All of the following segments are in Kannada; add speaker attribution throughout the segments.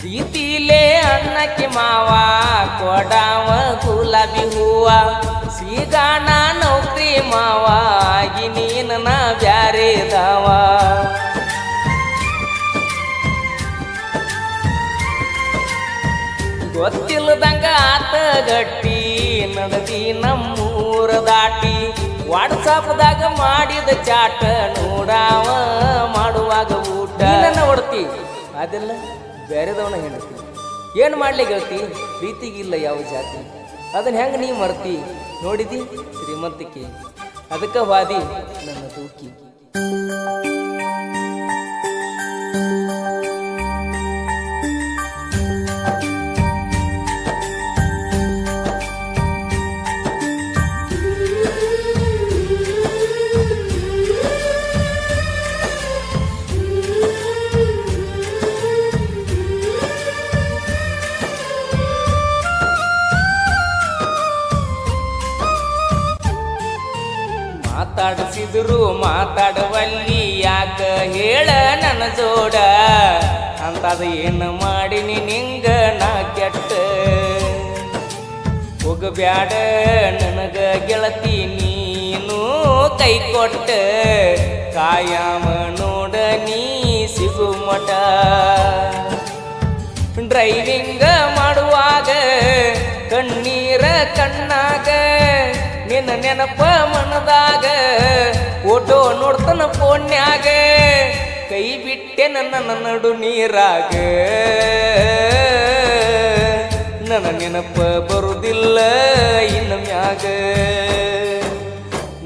Speaker 1: ಪ್ರೀತಿಲೇ ಅನ್ನಕ್ಕೆ ಮಾವ ಕೊಡಾವ ಗುಲಾಬಿ ಹೂವ. ಸೀಗಾಣ ನೌಕರಿ ಮಾವ ಆಗಿ ನೀನು ನಾ ಬ್ಯಾರೆದವ ಗೊತ್ತಿಲ್ಲದಂಗ ಆತ ಗಟ್ಟಿ ನಡದಿ ನಮ್ಮೂರ ದಾಟಿ. ವಾಟ್ಸಾಪ್ದಾಗ ಮಾಡಿದ ಚಾಟ ನೋಡಾವ ಮಾಡುವಾಗ ಊಟ. ಹೊಡ್ತಿ? ಅದೆಲ್ಲ? ಬೇರೆದವನ ಹೇಳ್ತಿ ಏನು ಮಾಡಲಿ ಗೆಳತಿ? ಪ್ರೀತಿಗಿಲ್ಲ ಯಾವ ಜಾತಿ. ಅದನ್ನ ಹೆಂಗೆ ನೀ ಮರ್ತಿ? ನೋಡಿದಿ? ಶ್ರೀಮಂತಿಕೆ. ಅದಕ್ಕೆ ವಾದಿ ನನ್ನ ತೂಕಿ. ಮಾತಾಡಿಸಿದ್ರು ಮಾತಾಡುವಲ್ಲಿ ಯಾಕ ಹೇಳ ನನ್ನ ಜೋಡ. ಅಂತದ ಏನು ಮಾಡಿನಿ ನಿಂಗ ನಾ ಕೆಟ್ಟ. ಹೋಗಬ್ಯಾಡ ನನಗ ಗೆಳತಿ ನೀನು ಕೈ ಕೊಟ್ಟ. ಕಾಯಮ ನೋಡ ನೀ ಸಿಗು ಮಠ. ಡ್ರೈವಿಂಗ್ ಮಾಡುವಾಗ ಕಣ್ಣೀರ ಕಣ್ಣಾಗ. ನಿನ್ನ ನೆನಪ ಮನದಾಗ ಫೋಟೋ ನೋಡ್ತನ ಫೋನ್ಯಾಗ ಕೈ ಬಿಟ್ಟೆ ನನ್ನ ನಡು ನೀರಾಗ. ನನ್ನ ನೆನಪ ಬರುದಿಲ್ಲ ಇನ್ನು ಮ್ಯಾಗ.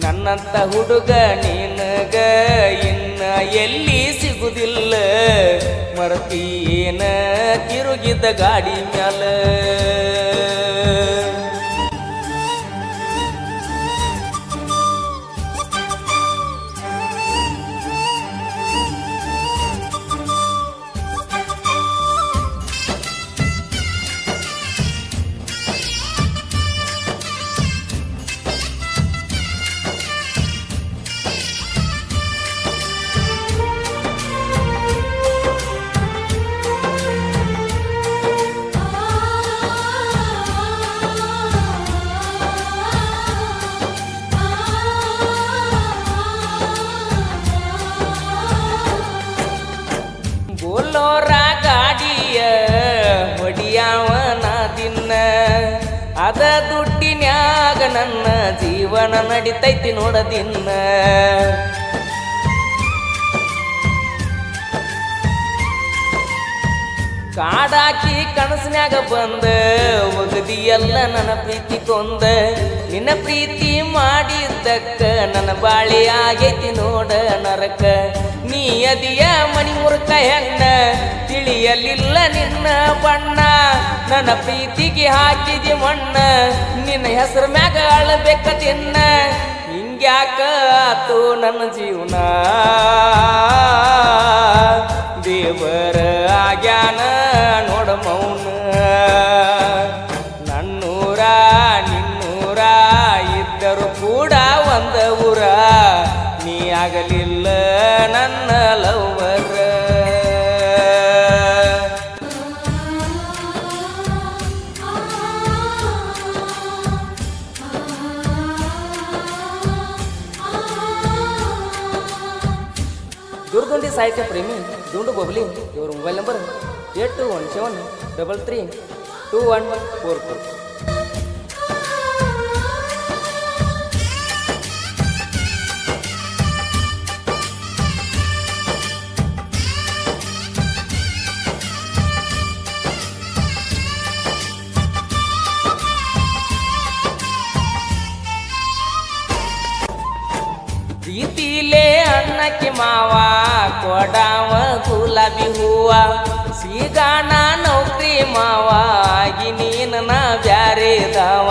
Speaker 1: ನನ್ನಂತ ಹುಡುಗ ನಿನಗ ಇನ್ನ ಎಲ್ಲಿ ಸಿಗುದಿಲ್ಲ. ಏನ ತಿರುಗಿದ ಗಾಡಿ ಮ್ಯಾಲ. ನನ್ನ ಜೀವನ ನಡಿತೈತಿ ನೋಡದಿನ್ನ ಕಾಡಾಕಿ ಕನಸಿನಾಗ ಬಂದ ಒಗದಿ ಎಲ್ಲ ನನ್ನ ಪ್ರೀತಿ ಕೊಂದ. ನಿನ್ನ ಪ್ರೀತಿ ಮಾಡಿದ್ದಕ್ಕ ನನ್ನ ಬಾಳಿ ಆಗೈತಿ ನೋಡ ನರಕ. ನೀ ಅದಿಯ ಮನಿ ಮುರುಕ ಹೆಣ್ಣ ತಿಳಿಯಲಿಲ್ಲ ನಿನ್ನ ಬಣ್ಣ. ನನ್ನ ಪ್ರೀತಿಗೆ ಹಾಕಿದಿ ಮಣ್ಣ. ನಿನ್ನ ಹೆಸರು ಮ್ಯಾಗ ಅಳಬೇಕ ತಿನ್ನ. ಹಿಂಗ್ಯಾಕ ಆತು ನನ್ನ ಜೀವನ. ದೇವರ ಆಗ್ಯಾನ ನೋಡ ಮೌನ. ನನ್ನೂರ, ನಿನ್ನೂರ ಇದ್ದರು ಕೂಡ ಒಂದ ಊರ. ನೀ ಆಗಲಿಲ್ಲ ನನ್ನ ಲವರ ದುರ್ದುಂಡಿ ಸಾಹಿತ್ಯ ಪ್ರೇಮಿ ದುಂಡು ಬೊಬ್ಲಿ ಇವ್ರ mobile number eight two one seven double three two one four four ಅನ್ನಕ್ಕೆ ಮಾವ, ಕೊಡಾವ ಗುಲಾಬಿ ಹೂವ. ಸೀಗಾಣ ನೌಕರಿ ಮಾವ, ಆಗಿ ನೀನ ನಾ ಬ್ಯಾರೆದವ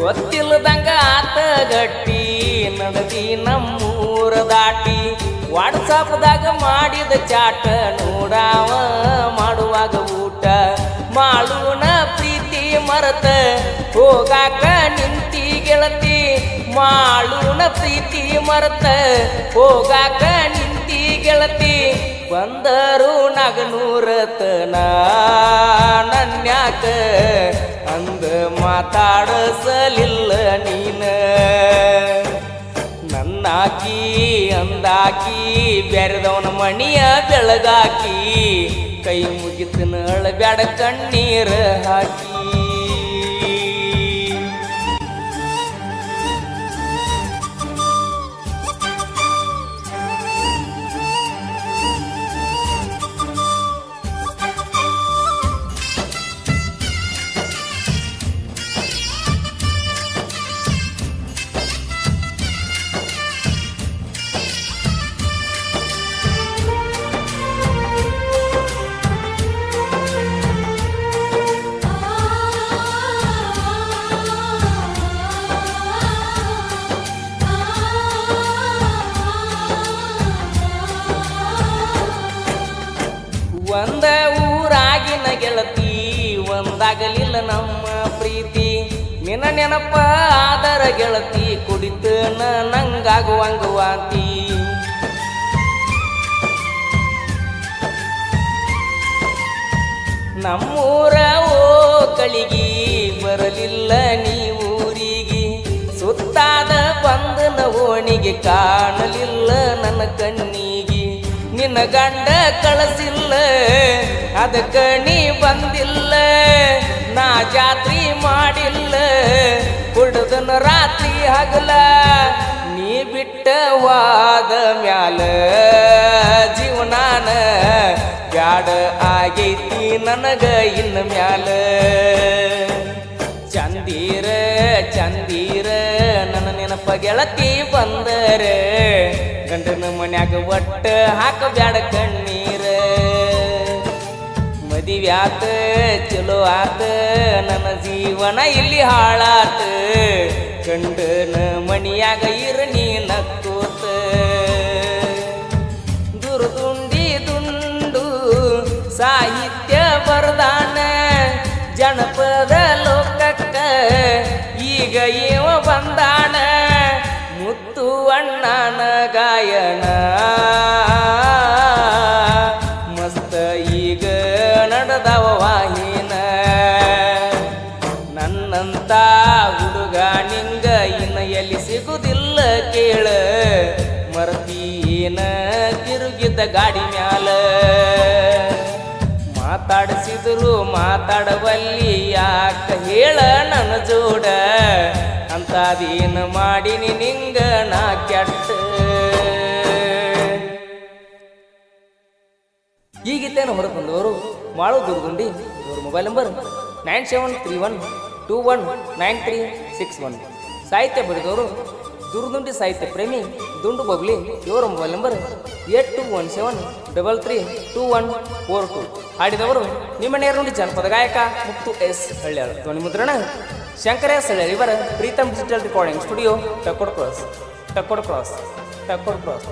Speaker 1: ಗೊತ್ತಿಲ್ಲದಂಗ ಆತ ಗಟ್ಟಿ, ನಡದಿ ನಮ್ಮೂರ ದಾಟಿ. ವಾಟ್ಸಾಪ್ದಾಗ ಮಾಡಿದ ಚಾಟ ನೋಡಾವ, ಮಾಡುವಾಗ ಊಟ. ಪ್ರೀತಿ ಮರತ ಹೋಗಾಕ ನಿಂತಿ ಗೆಳತಿ ಮಾಳುನ ಪ್ರೀತಿ ಮರೆತ ಹೋಗಾಕ ನಿಂತಿ ಗೆಳತಿ ಬಂದರು ನಗನೂರತನ ನನ್ಯಾಕ ಅಂದ ಮಾತಾಡಸಲಿಲ್ಲ ನೀನ ನನ್ನಾಕಿ ಅಂದಾಕಿ ಬೆರೆದವನ ಮಣಿಯ ಬೆಳಗಾಕಿ ಕೈ ಮುಗಿತನ ಅಳಬ್ಯಾಡ ಕಣ್ಣೀರ ಹಾಕಿ ಒಂದಾಗಲಿಲ್ಲ ನಮ್ಮ ಪ್ರೀತಿ. ನಿನ್ನ ನೆನಪ ಆದರ ಗೆಳತಿ ಕುಡಿತ ನಂಗಾಗುವಂಗ ವಾಂತಿ ನಮ್ಮೂರ ಓ ಕಳಿಗಿ, ಬರಲಿಲ್ಲ ನೀ ಊರಿಗೆ. ಸುತ್ತಾದ ಬಂದನ ಓಣಿಗೆ ಕಾಣಲಿಲ್ಲ ನನ್ನ ಕಣ್ಣಿಗೆ. ನಿನ್ನ ಗಂಡ ಕಳಸಿಲ್ಲ, ಅದಕ್ಕ ನೀ ಬಂದಿಲ್ಲ. ಜಾತ್ರಿ ಮಾಡಿಲ್ಲ, ಕುಡ್ದನ ರಾತ್ರಿ ಹಗಲ, ನೀ ಬಿಟ್ಟ ವಾದ ಮ್ಯಾಲ ಜೀವನಾನ ಬ್ಯಾಡ ಆಗೈತಿ ನನಗ ಇನ್ನು ಮ್ಯಾಲ. ಚಂದೀರ ಚಂದೀರ, ನನ್ನ ನೆನಪ ಗೆಳತಿ ಬಂದರೆ, ಗಂಡನ ಮನ್ಯಾಗ ಒಟ್ಟ ಹಾಕ ಬ್ಯಾಡ ಕಣ್ಣೀರ. ಮದಿವ್ಯಾತ ಚಲೋ ಆತ, ನನ್ನ ಜೀವನ ಇಲ್ಲಿ ಹಾಳಾತ. ಗಂಡನ ಮಣಿಯಾಗ ಇರ ನೀ ನಕ್ಕೋತ ದುರ್ದುಂಡಿ ದುಂಡು ಸಾಹಿತ್ಯ ಬರದಾನ, ಜನಪದ ಲೋಕಕ್ಕ ಈಗ ಇವ ಬಂದಾನ. ಮುತ್ತು ಅಣ್ಣನ ಗಾಯನ. ಗಾಡಿ ಮ್ಯಾಲ. ಮಾತಾಡಿಸಿದ್ರು ಮಾತಾಡವಲ್ಲಿ ಯಾಕ ಹೇಳ ನನ್ನ ಜೋಡ? ಅಂತದೇನು ಮಾಡಿನಿ ನಿಂಗ ನಾ ಕೆಟ್ಟ? ಈಗಿತ್ತೇನು ಹೊರಕೊಂಡವರು ಮಾಳು ದುರ್ಗುಂಡಿ ಇವ್ರ mobile number nine seven three one two one nine three six one ಸಾಹಿತ್ಯ ಬರೆದವರು ದುರ್ದುಂಡಿ ಸಾಹಿತ್ಯ ಪ್ರೇಮಿ ದುಂಡು ಬಗ್ಲಿ ಇವರ mobile number eight two one seven double three two one four two. ಹಾಡಿದವರು ನಿಮ್ಮ ನೇರುಂಡಿ ಜನಪದ ಗಾಯಕ ಮುತ್ತು ಎಸ್ ಹಳ್ಳಿಯರ್ ಧ್ವನಿ ಮುದ್ರಣ ಶಂಕರ ಎಸ್ ಹಳ್ಳ್ಯಾಳ. ಇವರ Pritam digital recording studio Takod cross Takod cross Takod cross